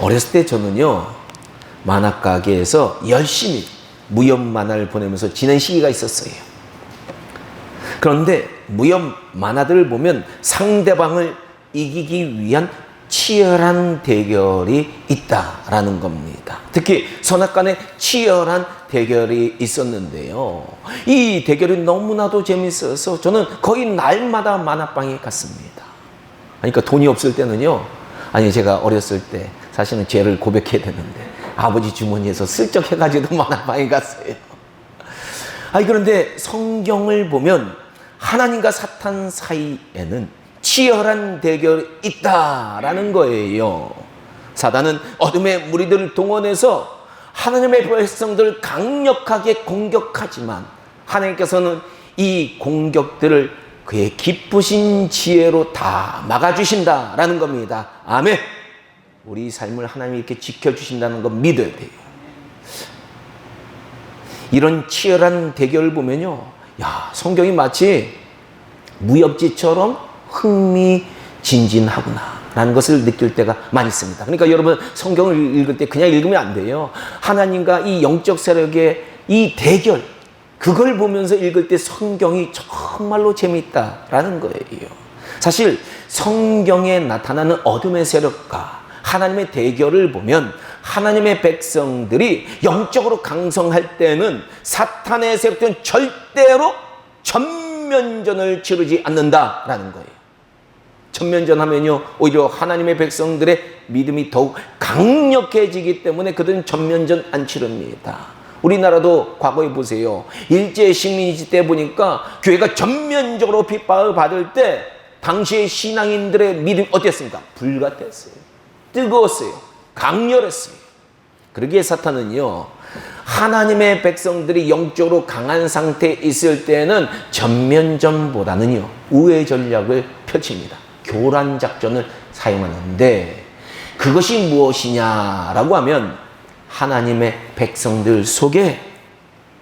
어렸을 때 저는요 만화 가게에서 열심히 무협 만화를 보내면서 지낸 시기가 있었어요. 그런데 무협 만화들을 보면 상대방을 이기기 위한 치열한 대결이 있다라는 겁니다. 특히 선악간에 치열한 대결이 있었는데요. 이 대결이 너무나도 재밌어서 저는 거의 날마다 만화방에 갔습니다. 그러니까 돈이 없을 때는요. 아니 제가 어렸을 때 사실은 죄를 고백해야 되는데 아버지 주머니에서 슬쩍 해가지고 만화방에 갔어요. 아니 그런데 성경을 보면 하나님과 사탄 사이에는 치열한 대결이 있다라는 거예요. 사단은 어둠의 무리들을 동원해서 하나님의 백성들을 강력하게 공격하지만 하나님께서는 이 공격들을 그의 기쁘신 지혜로 다 막아주신다라는 겁니다. 아멘. 우리 삶을 하나님이 이렇게 지켜주신다는 거 믿어야 돼요. 이런 치열한 대결을 보면요. 야, 성경이 마치 무협지처럼 흥미진진하구나. 라는 것을 느낄 때가 많이 있습니다. 그러니까 여러분 성경을 읽을 때 그냥 읽으면 안 돼요. 하나님과 이 영적 세력의 이 대결, 그걸 보면서 읽을 때 성경이 정말로 재미있다라는 거예요. 사실 성경에 나타나는 어둠의 세력과 하나님의 대결을 보면 하나님의 백성들이 영적으로 강성할 때는 사탄의 세력들은 절대로 전면전을 치르지 않는다라는 거예요. 전면전 하면요, 오히려 하나님의 백성들의 믿음이 더욱 강력해지기 때문에 그들은 전면전 안 치릅니다. 우리나라도 과거에 보세요. 일제 식민지 때 보니까 교회가 전면적으로 핍박을 받을 때 당시의 신앙인들의 믿음 어땠습니까? 불같았어요. 뜨거웠어요. 강렬했어요. 그러기에 사탄은요, 하나님의 백성들이 영적으로 강한 상태에 있을 때는 전면전보다는요, 우회 전략을 펼칩니다. 교란 작전을 사용하는데 그것이 무엇이냐라고 하면 하나님의 백성들 속에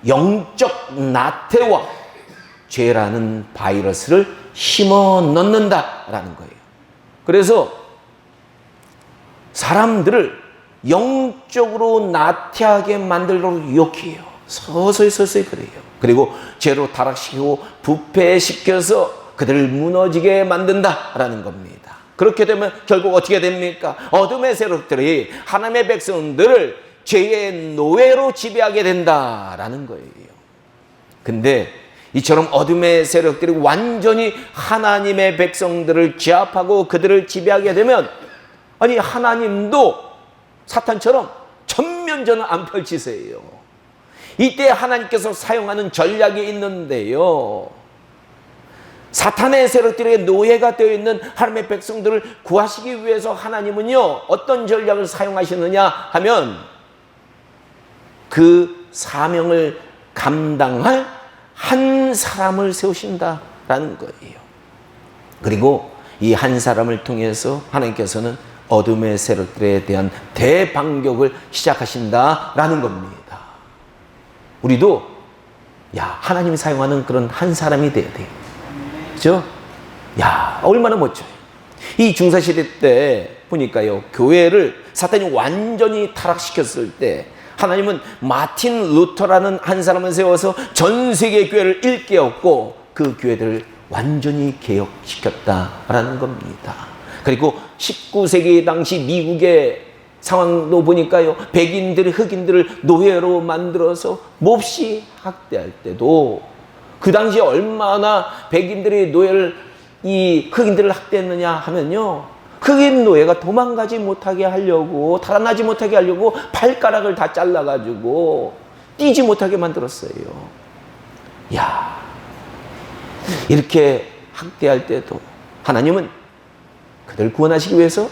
영적 나태와 죄라는 바이러스를 심어 넣는다라는 거예요. 그래서 사람들을 영적으로 나태하게 만들도록 유혹해요. 서서히 서서히 그래요. 그리고 죄로 타락시키고 부패시켜서 그들을 무너지게 만든다라는 겁니다. 그렇게 되면 결국 어떻게 됩니까? 어둠의 세력들이 하나님의 백성들을 죄의 노예로 지배하게 된다라는 거예요. 근데 이처럼 어둠의 세력들이 완전히 하나님의 백성들을 제압하고 그들을 지배하게 되면 아니 하나님도 사탄처럼 전면전을 안 펼치세요. 이때 하나님께서 사용하는 전략이 있는데요. 사탄의 세력들에게 노예가 되어 있는 하나님의 백성들을 구하시기 위해서 하나님은요, 어떤 전략을 사용하시느냐 하면 그 사명을 감당할 한 사람을 세우신다라는 거예요. 그리고 이 한 사람을 통해서 하나님께서는 어둠의 세력들에 대한 대반격을 시작하신다라는 겁니다. 우리도 야, 하나님이 사용하는 그런 한 사람이 돼야 돼요. 그죠? 야, 얼마나 멋져요. 이 중사시대 때 보니까요, 교회를 사탄이 완전히 타락시켰을 때, 하나님은 마틴 루터라는 한 사람을 세워서 전 세계 교회를 일깨웠고, 그 교회들을 완전히 개혁시켰다라는 겁니다. 그리고 19세기 당시 미국의 상황도 보니까요, 백인들, 흑인들을 노예로 만들어서 몹시 학대할 때도 그 당시에 얼마나 백인들이 노예를 이 흑인들을 학대했느냐 하면요. 흑인 노예가 도망가지 못하게 하려고 달아나지 못하게 하려고 발가락을 다 잘라가지고 뛰지 못하게 만들었어요. 야 이렇게 학대할 때도 하나님은 그들 구원하시기 위해서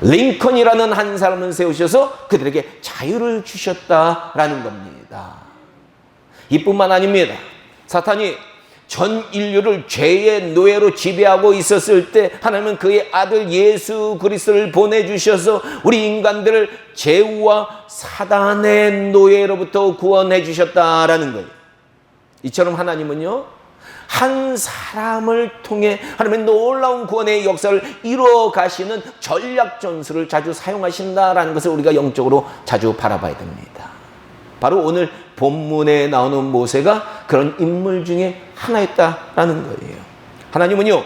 링컨이라는 한 사람을 세우셔서 그들에게 자유를 주셨다라는 겁니다. 이뿐만 아닙니다. 사탄이 전 인류를 죄의 노예로 지배하고 있었을 때 하나님은 그의 아들 예수 그리스도를 보내 주셔서 우리 인간들을 죄와 사단의 노예로부터 구원해 주셨다라는 거예요. 이처럼 하나님은요 한 사람을 통해 하나님의 놀라운 구원의 역사를 이루어 가시는 전략 전술을 자주 사용하신다라는 것을 우리가 영적으로 자주 바라봐야 됩니다. 바로 오늘 본문에 나오는 모세가 그런 인물 중에 하나였다라는 거예요. 하나님은요.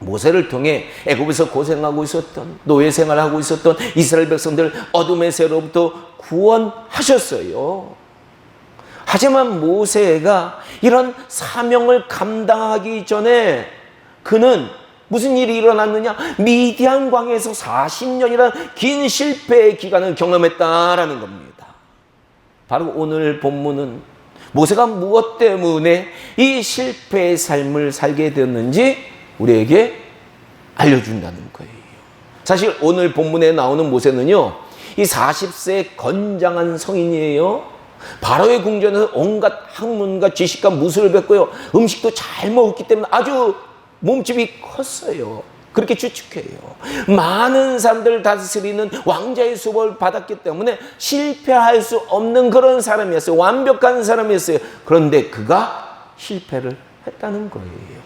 모세를 통해 애굽에서 고생하고 있었던 노예 생활하고 있었던 이스라엘 백성들 어둠의 세로부터 구원하셨어요. 하지만 모세가 이런 사명을 감당하기 전에 그는 무슨 일이 일어났느냐? 미디안 광에서 40년이라는 긴 실패의 기간을 경험했다라는 겁니다. 바로 오늘 본문은 모세가 무엇 때문에 이 실패의 삶을 살게 되었는지 우리에게 알려준다는 거예요. 사실 오늘 본문에 나오는 모세는요, 이 40세 건장한 성인이에요. 바로의 궁전에서 온갖 학문과 지식과 무술을 뱉고요. 음식도 잘 먹었기 때문에 아주 몸집이 컸어요. 그렇게 추측해요. 많은 사람들을 다스리는 왕자의 수업을 받았기 때문에 실패할 수 없는 그런 사람이었어요. 완벽한 사람이었어요. 그런데 그가 실패를 했다는 거예요.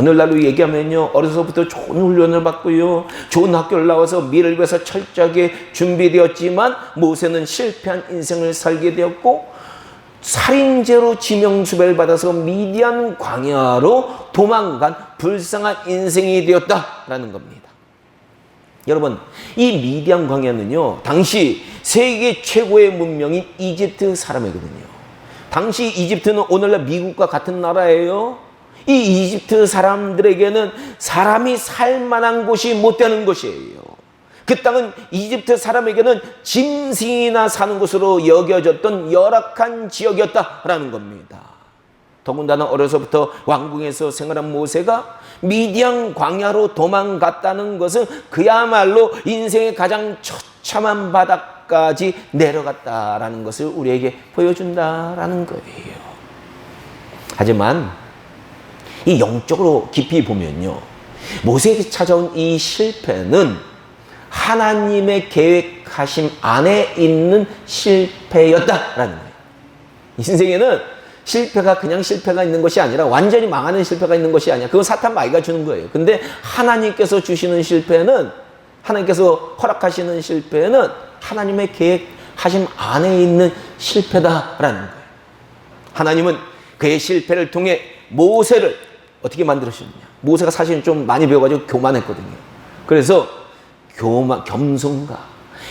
오늘날로 얘기하면요, 어려서부터 좋은 훈련을 받고요, 좋은 학교를 나와서 미래를 위해서 철저하게 준비되었지만, 모세는 실패한 인생을 살게 되었고, 살인죄로 지명수배를 받아서 미디안 광야로 도망간 불쌍한 인생이 되었다라는 겁니다. 여러분, 이 미디안 광야는요, 당시 세계 최고의 문명인 이집트 사람이거든요. 당시 이집트는 오늘날 미국과 같은 나라예요. 이 이집트 사람들에게는 사람이 살 만한 곳이 못 되는 곳이에요. 그 땅은 이집트 사람에게는 짐승이나 사는 곳으로 여겨졌던 열악한 지역이었다라는 겁니다. 더군다나 어려서부터 왕궁에서 생활한 모세가 미디안 광야로 도망갔다는 것은 그야말로 인생의 가장 처참한 바닥까지 내려갔다라는 것을 우리에게 보여준다라는 거예요. 하지만 이 영적으로 깊이 보면요. 모세에게 찾아온 이 실패는 하나님의 계획하심 안에 있는 실패였다라는 거예요. 인생에는 실패가 그냥 실패가 있는 것이 아니라 완전히 망하는 실패가 있는 것이 아니야. 그건 사탄 마귀가 주는 거예요. 근데 하나님께서 주시는 실패는 하나님께서 허락하시는 실패는 하나님의 계획하심 안에 있는 실패다라는 거예요. 하나님은 그의 실패를 통해 모세를 어떻게 만들으셨느냐. 모세가 사실 좀 많이 배워가지고 교만했거든요. 그래서 교만, 겸손과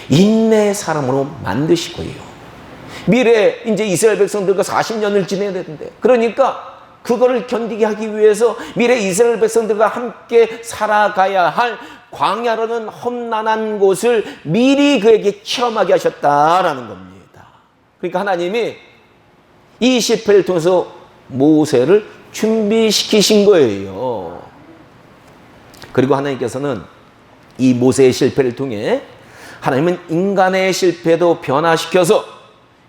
인내의 사람으로 만드시고요. 미래 이제 이스라엘 백성들과 40년을 지내야 되는데 그러니까 그거를 견디게 하기 위해서 미래 이스라엘 백성들과 함께 살아가야 할 광야라는 험난한 곳을 미리 그에게 체험하게 하셨다라는 겁니다. 그러니까 하나님이 이 실패를 통해서 모세를 준비시키신 거예요. 그리고 하나님께서는 이 모세의 실패를 통해 하나님은 인간의 실패도 변화시켜서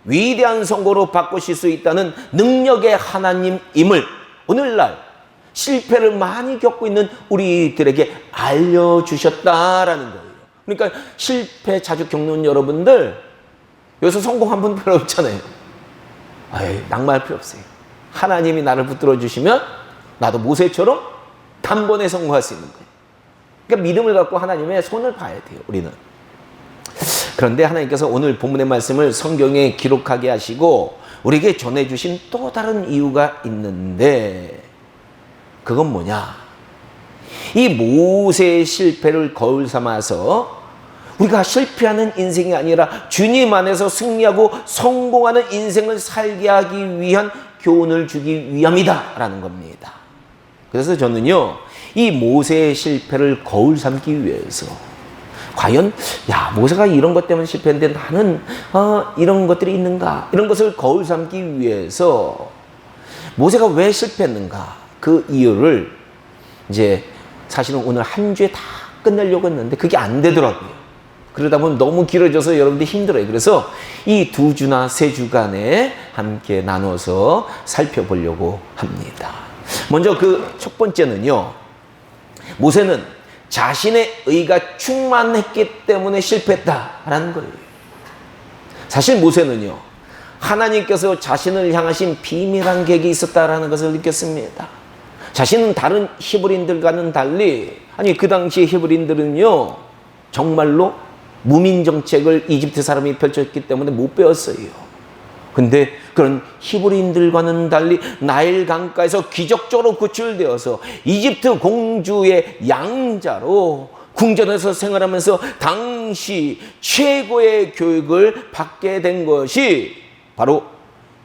위대한 성공으로 바꾸실 수 있다는 능력의 하나님임을 오늘날 실패를 많이 겪고 있는 우리들에게 알려주셨다라는 거예요. 그러니까 실패 자주 겪는 여러분들 여기서 성공 한 분 별로 없잖아요. 아유, 낭만할 필요 없어요. 하나님이 나를 붙들어 주시면 나도 모세처럼 단번에 성공할 수 있는 거예요. 그러니까 믿음을 갖고 하나님의 손을 봐야 돼요, 우리는. 그런데 하나님께서 오늘 본문의 말씀을 성경에 기록하게 하시고 우리에게 전해주신 또 다른 이유가 있는데 그건 뭐냐? 이 모세의 실패를 거울 삼아서 우리가 실패하는 인생이 아니라 주님 안에서 승리하고 성공하는 인생을 살게 하기 위한 교훈을 주기 위함이다라는 겁니다. 그래서 저는요, 이 모세의 실패를 거울 삼기 위해서 과연 야 모세가 이런 것 때문에 실패했는데 나는 어, 이런 것들이 있는가 이런 것을 거울 삼기 위해서 모세가 왜 실패했는가 그 이유를 이제 사실은 오늘 한 주에 다 끝내려고 했는데 그게 안 되더라고요. 그러다 보면 너무 길어져서 여러분들 힘들어요. 그래서 이 두 주나 세 주간에 함께 나눠서 살펴보려고 합니다. 먼저 그 첫 번째는요. 모세는 자신의 의가 충만했기 때문에 실패했다라는 거예요. 사실 모세는요. 하나님께서 자신을 향하신 비밀한 계획이 있었다라는 것을 느꼈습니다. 자신은 다른 히브리인들과는 달리 아니 그 당시 히브리인들은요 정말로 무민 정책을 이집트 사람이 펼쳤기 때문에 못 배웠어요. 근데 그런 히브리인들과는 달리 나일 강가에서 기적적으로 구출되어서 이집트 공주의 양자로 궁전에서 생활하면서 당시 최고의 교육을 받게 된 것이 바로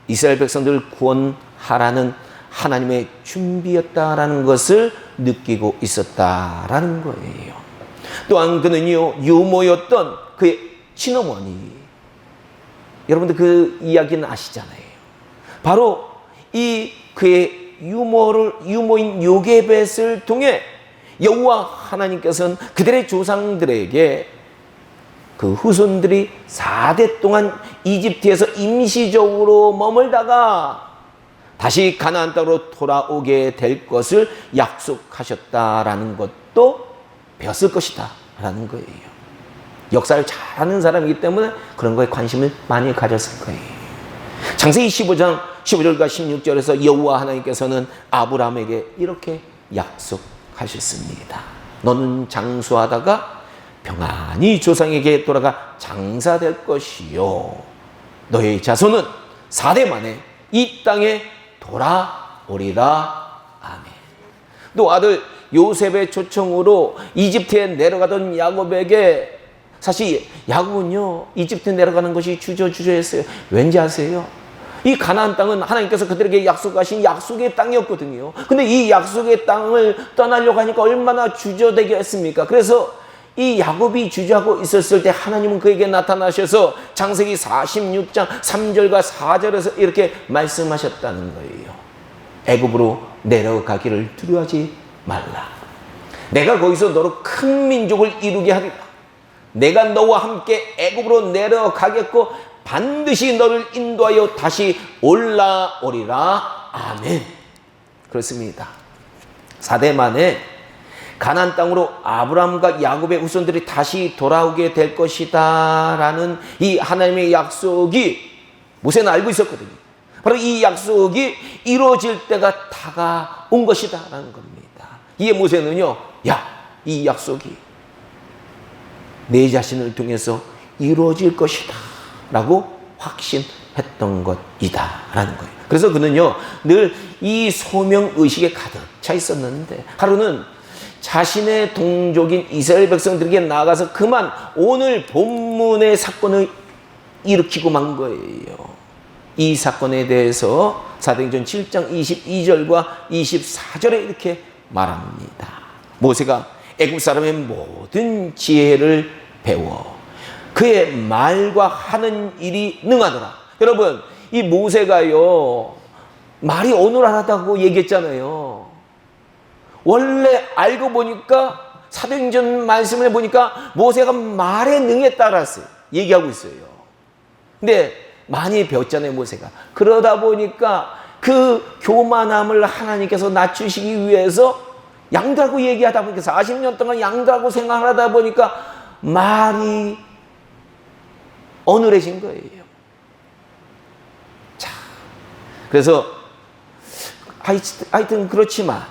이스라엘 백성들을 구원하라는 하나님의 준비였다라는 것을 느끼고 있었다라는 거예요. 또한 그는요 유모였던 그의 친어머니 여러분들 그 이야기는 아시잖아요. 바로 이 그의 유모를 유모인 요게벳을 통해 여호와 하나님께서는 그들의 조상들에게 그 후손들이 4대 동안 이집트에서 임시적으로 머물다가 다시 가나안 땅으로 돌아오게 될 것을 약속하셨다라는 것도 배웠을 것이다 라는 거예요. 역사를 잘 아는 사람이기 때문에 그런 거에 관심을 많이 가졌을 거예요. 창세기 15장 15절과 16절에서 여호와 하나님께서는 아브라함에게 이렇게 약속하셨습니다. 너는 장수하다가 평안히 조상에게 돌아가 장사될 것이요. 너의 자손은 4대 만에 이 땅에 돌아오리라. 아멘. 또 아들 요셉의 초청으로 이집트에 내려가던 야곱에게 사실 야곱은요 이집트 내려가는 것이 주저주저했어요. 왠지 아세요? 이 가나안 땅은 하나님께서 그들에게 약속하신 약속의 땅이었거든요. 근데 이 약속의 땅을 떠나려고 하니까 얼마나 주저되게 했습니까? 그래서 이 야곱이 주저하고 있었을 때 하나님은 그에게 나타나셔서 장세기 46장 3절과 4절에서 이렇게 말씀하셨다는 거예요. 애굽으로 내려가기를 두려워하지 말라. 내가 거기서 너로 큰 민족을 이루게 하리라. 내가 너와 함께 애굽으로 내려가겠고 반드시 너를 인도하여 다시 올라오리라. 아멘. 그렇습니다. 4대 만에 가나안 땅으로 아브라함과 야곱의 후손들이 다시 돌아오게 될 것이다라는 이 하나님의 약속이 모세는 알고 있었거든요. 바로 이 약속이 이루어질 때가 다가온 것이다라는 겁니다. 이에 모세는요, 야, 이 약속이 내 자신을 통해서 이루어질 것이다. 라고 확신했던 것이다. 라는 거예요. 그래서 그는요, 늘 이 소명 의식에 가득 차 있었는데, 하루는 자신의 동족인 이스라엘 백성들에게 나가서 그만 오늘 본문의 사건을 일으키고 만 거예요. 이 사건에 대해서 사도행전 7장 22절과 24절에 이렇게 말합니다. 모세가 애굽 사람의 모든 지혜를 배워 그의 말과 하는 일이 능하더라. 여러분, 이 모세가요, 말이 어눌하다고 얘기했잖아요. 원래 알고 보니까 사도행전 말씀을 보니까 모세가 말에 능에 따랐어요. 얘기하고 있어요. 근데 많이 배웠잖아요, 모세가. 그러다 보니까 그 교만함을 하나님께서 낮추시기 위해서 양다고 얘기하다 보니까 40년 동안 양다고 생각하다 보니까 말이 어눌해진 거예요. 자, 그래서 하여튼 그렇지만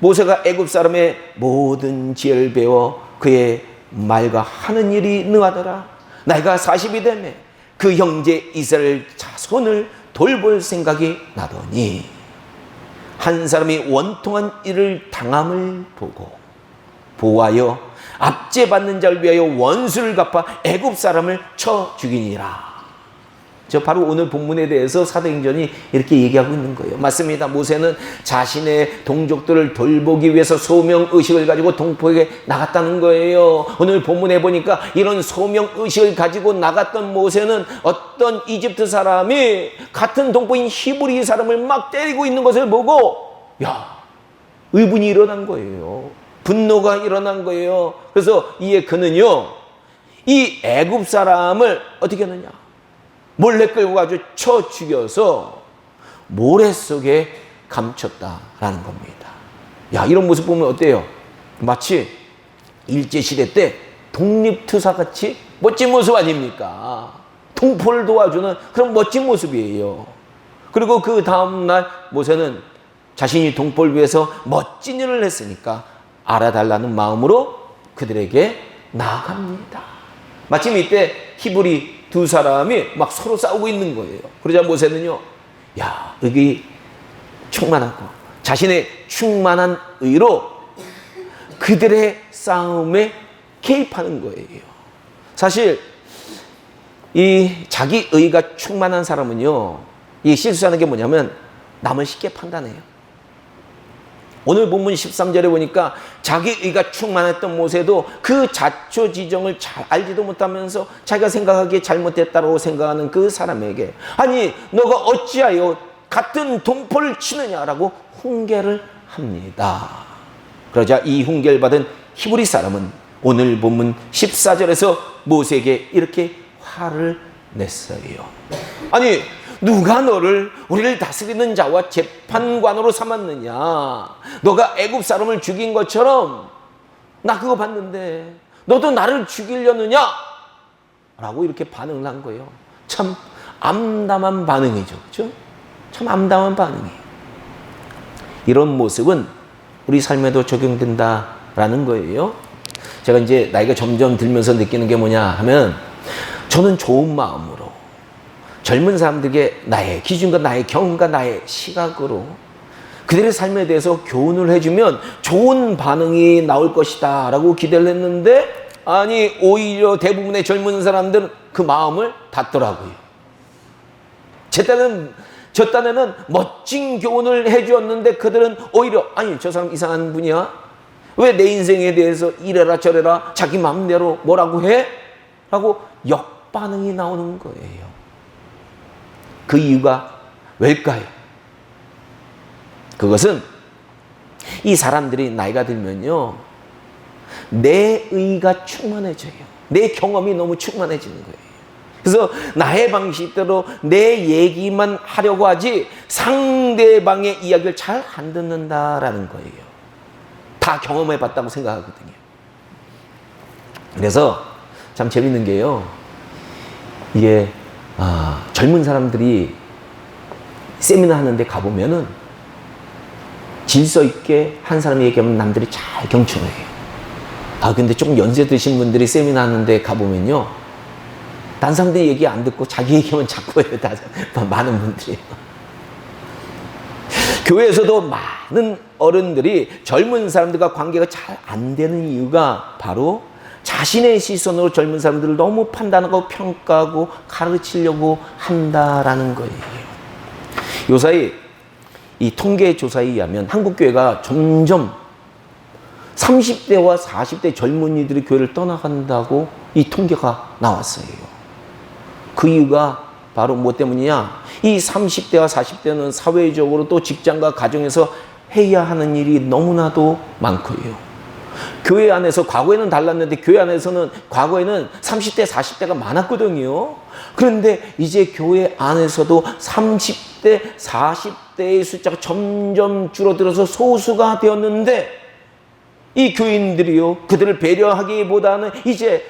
모세가 애굽 사람의 모든 지혜를 배워 그의 말과 하는 일이 능하더라. 나이가 40이 되매 그 형제 이스라엘 자손을 돌볼 생각이 나더니 한 사람이 원통한 일을 당함을 보고 보아여 압제받는 자를 위하여 원수를 갚아 애굽 사람을 쳐 죽이니라. 저 바로 오늘 본문에 대해서 사도행전이 이렇게 얘기하고 있는 거예요. 맞습니다. 모세는 자신의 동족들을 돌보기 위해서 소명 의식을 가지고 동포에게 나갔다는 거예요. 오늘 본문에 보니까 이런 소명 의식을 가지고 나갔던 모세는 어떤 이집트 사람이 같은 동포인 히브리 사람을 막 때리고 있는 것을 보고 야 의분이 일어난 거예요. 분노가 일어난 거예요. 그래서 이에 그는요 이 애굽 사람을 어떻게 하느냐? 몰래 끌고 가지고 쳐 죽여서 모래 속에 감췄다라는 겁니다. 야, 이런 모습 보면 어때요? 마치 일제시대 때 독립투사 같이 멋진 모습 아닙니까? 동포를 도와주는 그런 멋진 모습이에요. 그리고 그 다음날 모세는 자신이 동포를 위해서 멋진 일을 했으니까 알아달라는 마음으로 그들에게 나아갑니다. 마침 이때 히브리 두 사람이 막 서로 싸우고 있는 거예요. 그러자 모세는요, 야, 여기 충만하고 자신의 충만한 의로 그들의 싸움에 개입하는 거예요. 사실 이 자기 의가 충만한 사람은요, 이 실수하는 게 뭐냐면 남을 쉽게 판단해요. 오늘 본문 13절에 보니까 자기 의가 충만했던 모세도 그 자초 지정을 잘 알지도 못하면서 자기가 생각하기에 잘못됐다고 생각하는 그 사람에게 아니 너가 어찌하여 같은 동포를 치느냐라고 훈계를 합니다. 그러자 이 훈계를 받은 히브리 사람은 오늘 본문 14절에서 모세에게 이렇게 화를 냈어요. 아니 누가 너를 우리를 다스리는 자와 재판관으로 삼았느냐? 너가 애굽 사람을 죽인 것처럼 나 그거 봤는데 너도 나를 죽이려느냐? 라고 이렇게 반응을 한 거예요. 참 암담한 반응이죠. 그렇죠? 참 암담한 반응이에요. 이런 모습은 우리 삶에도 적용된다라는 거예요. 제가 이제 나이가 점점 들면서 느끼는 게 뭐냐 하면 저는 좋은 마음으로 젊은 사람들에게 나의 기준과 나의 경험과 나의 시각으로 그들의 삶에 대해서 교훈을 해주면 좋은 반응이 나올 것이다 라고 기대를 했는데 아니 오히려 대부분의 젊은 사람들은 그 마음을 닫더라고요. 제 딴에는 저 딴에는 멋진 교훈을 해주었는데 그들은 오히려 아니 저 사람 이상한 분이야. 왜 내 인생에 대해서 이래라 저래라 자기 마음대로 뭐라고 해? 라고 역반응이 나오는 거예요. 그 이유가 왜일까요? 그것은 이 사람들이 나이가 들면요. 내 의가 충만해져요. 내 경험이 너무 충만해지는 거예요. 그래서 나의 방식대로 내 얘기만 하려고 하지 상대방의 이야기를 잘 안 듣는다라는 거예요. 다 경험해 봤다고 생각하거든요. 그래서 참 재밌는 게요. 이게 아, 젊은 사람들이 세미나 하는데 가보면은 질서 있게 한 사람이 얘기하면 남들이 잘 경청해요. 아, 근데 조금 연세 드신 분들이 세미나 하는데 가보면요. 딴 사람들 얘기 안 듣고 자기 얘기만 자꾸 해요. 다, 많은 분들이. 교회에서도 많은 어른들이 젊은 사람들과 관계가 잘 안 되는 이유가 바로 자신의 시선으로 젊은 사람들을 너무 판단하고 평가하고 가르치려고 한다라는 거예요. 요사이 이 통계 조사에 의하면 한국 교회가 점점 30대와 40대 젊은이들이 교회를 떠나간다고 이 통계가 나왔어요. 그 이유가 바로 뭐 때문이냐? 이 30대와 40대는 사회적으로 또 직장과 가정에서 해야 하는 일이 너무나도 많고요. 교회 안에서 과거에는 달랐는데 교회 안에서는 과거에는 30대, 40대가 많았거든요. 그런데 이제 교회 안에서도 30대, 40대의 숫자가 점점 줄어들어서 소수가 되었는데 이 교인들이요. 그들을 배려하기보다는 이제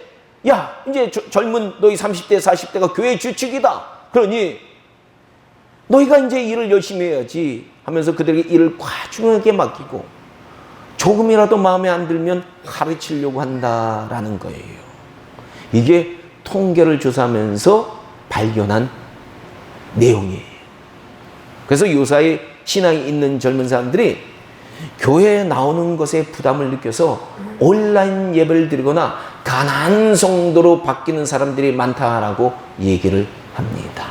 야, 이제 저, 젊은 너희 30대, 40대가 교회 주축이다. 그러니 너희가 이제 일을 열심히 해야지 하면서 그들에게 일을 과중하게 맡기고 조금이라도 마음에 안 들면 가르치려고 한다라는 거예요. 이게 통계를 조사하면서 발견한 내용이에요. 그래서 요사의 신앙이 있는 젊은 사람들이 교회에 나오는 것에 부담을 느껴서 온라인 예배를 드리거나 가난 성도로 바뀌는 사람들이 많다라고 얘기를 합니다.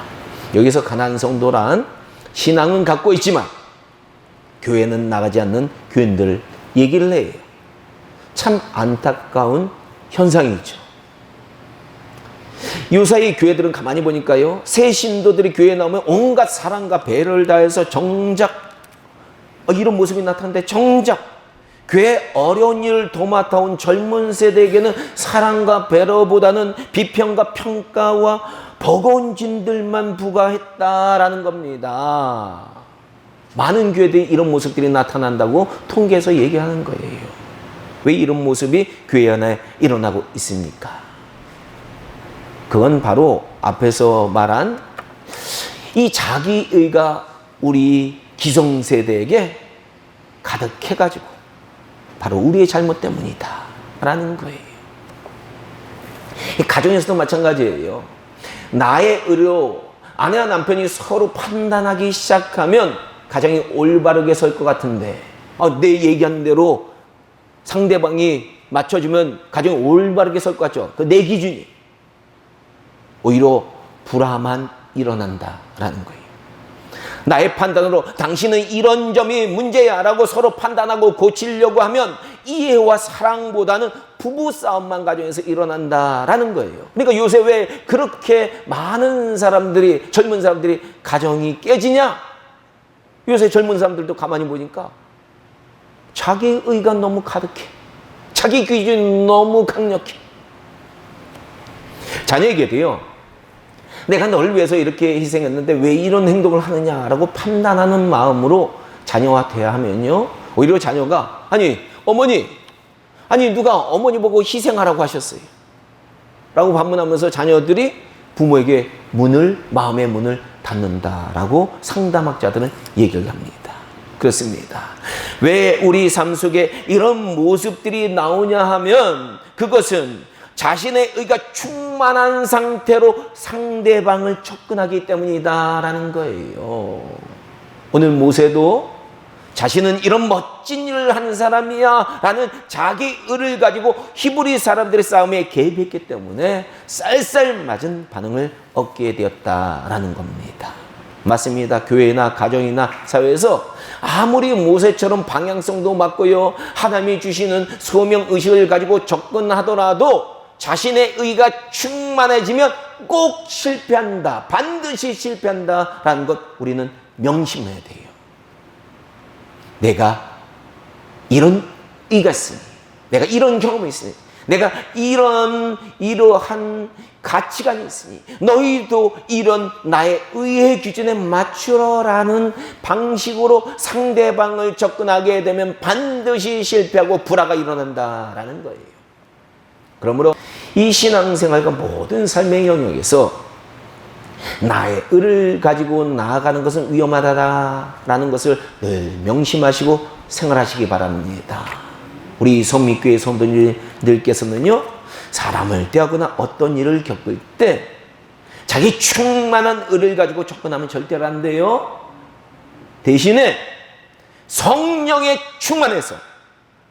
여기서 가난 성도란 신앙은 갖고 있지만 교회는 나가지 않는 교인들 얘기를 해요. 참 안타까운 현상이죠. 요사이 교회들은 가만히 보니까요, 새 신도들이 교회에 나오면 온갖 사랑과 배를 다해서 정작 어, 이런 모습이 나타나는데 정작 교회 어려운 일을 도맡아온 젊은 세대에게는 사랑과 배려보다는 비평과 평가와 버거운 진들만 부과했다라는 겁니다. 많은 교회들이 이런 모습들이 나타난다고 통계에서 얘기하는 거예요. 왜 이런 모습이 교회 안에 일어나고 있습니까? 그건 바로 앞에서 말한 이 자기의가 우리 기성세대에게 가득해가지고 바로 우리의 잘못 때문이다. 라는 거예요. 이 가정에서도 마찬가지예요. 나의 의로 아내와 남편이 서로 판단하기 시작하면 가정이 올바르게 설 것 같은데 아, 내 얘기한 대로 상대방이 맞춰주면 가정이 올바르게 설 것 같죠. 그 내 기준이 오히려 불화만 일어난다라는 거예요. 나의 판단으로 당신은 이런 점이 문제야라고 서로 판단하고 고치려고 하면 이해와 사랑보다는 부부 싸움만 가정에서 일어난다라는 거예요. 그러니까 요새 왜 그렇게 많은 사람들이 젊은 사람들이 가정이 깨지냐? 요새 젊은 사람들도 가만히 보니까 자기 의가 너무 가득해. 자기 기준이 너무 강력해. 자녀에게도요. 내가 널 위해서 이렇게 희생했는데 왜 이런 행동을 하느냐라고 판단하는 마음으로 자녀와 대하면요. 오히려 자녀가 아니 어머니 아니 누가 어머니 보고 희생하라고 하셨어요. 라고 반문하면서 자녀들이 부모에게 문을 마음의 문을 닫는다라고 상담학자들은 얘기를 합니다. 그렇습니다. 왜 우리 삶 속에 이런 모습들이 나오냐 하면 그것은 자신의 의가 충만한 상태로 상대방을 접근하기 때문이다라는 거예요. 오늘 모세도 자신은 이런 멋진 일을 하는 사람이야 라는 자기 의를 가지고 히브리 사람들의 싸움에 개입했기 때문에 쌀쌀 맞은 반응을 얻게 되었다라는 겁니다. 맞습니다. 교회나 가정이나 사회에서 아무리 모세처럼 방향성도 맞고요. 하나님이 주시는 소명 의식을 가지고 접근하더라도 자신의 의가 충만해지면 꼭 실패한다. 반드시 실패한다라는 것 우리는 명심해야 돼요. 내가 이런 의가 있으니, 내가 이런 경험이 있으니, 내가 이런 이러한 가치관이 있으니 너희도 이런 나의 의의 기준에 맞추라라는 방식으로 상대방을 접근하게 되면 반드시 실패하고 불화가 일어난다라는 거예요. 그러므로 이 신앙생활과 모든 삶의 영역에서 나의 의를 가지고 나아가는 것은 위험하다라는 것을 늘 명심하시고 생활하시기 바랍니다. 우리 성민교회 성도님들께서는요, 사람을 대하거나 어떤 일을 겪을 때 자기 충만한 의를 가지고 접근하면 절대로 안 돼요. 대신에 성령에 충만해서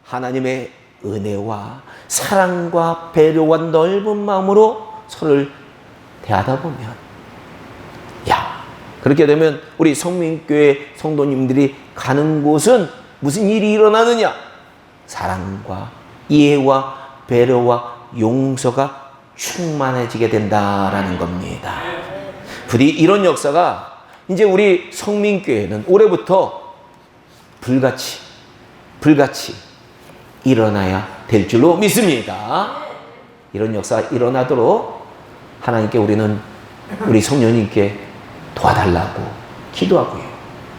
하나님의 은혜와 사랑과 배려와 넓은 마음으로 서로를 대하다 보면 야 그렇게 되면 우리 성민교회 성도님들이 가는 곳은 무슨 일이 일어나느냐 사랑과 이해와 배려와 용서가 충만해지게 된다라는 겁니다. 부디 이런 역사가 이제 우리 성민교회는 올해부터 불같이 불같이 일어나야 될 줄로 믿습니다. 이런 역사가 일어나도록 하나님께 우리는 우리 성령님께 도와달라고 기도하고요.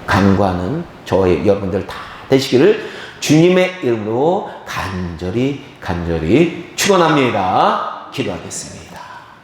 간과는 저의 여러분들 다 되시기를 주님의 이름으로 간절히 간절히 축원합니다. 기도하겠습니다.